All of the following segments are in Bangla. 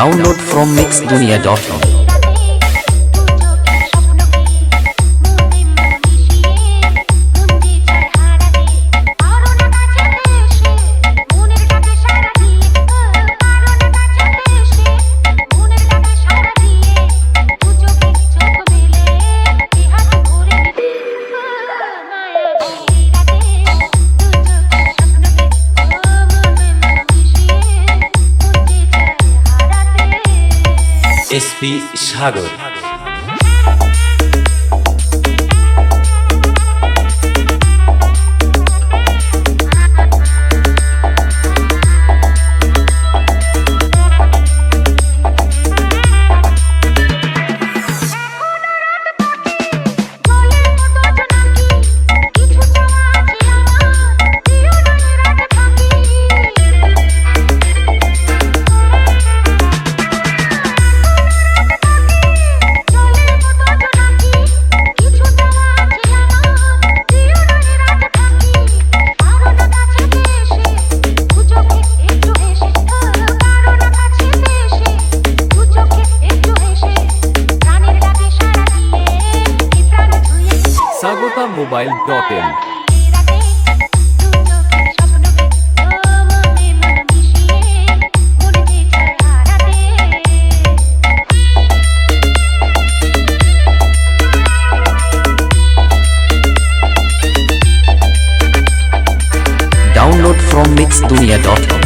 Download from mixdunia.com. SP Sagar mobile dot N Download from mixdunia.com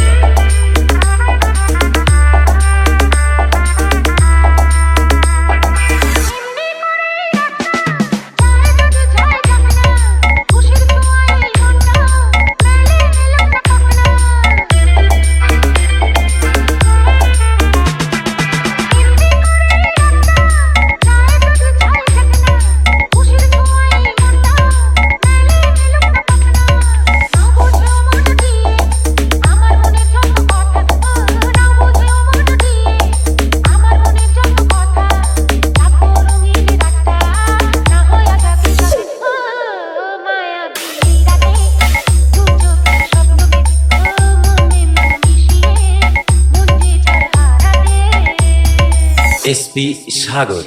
SP Sagar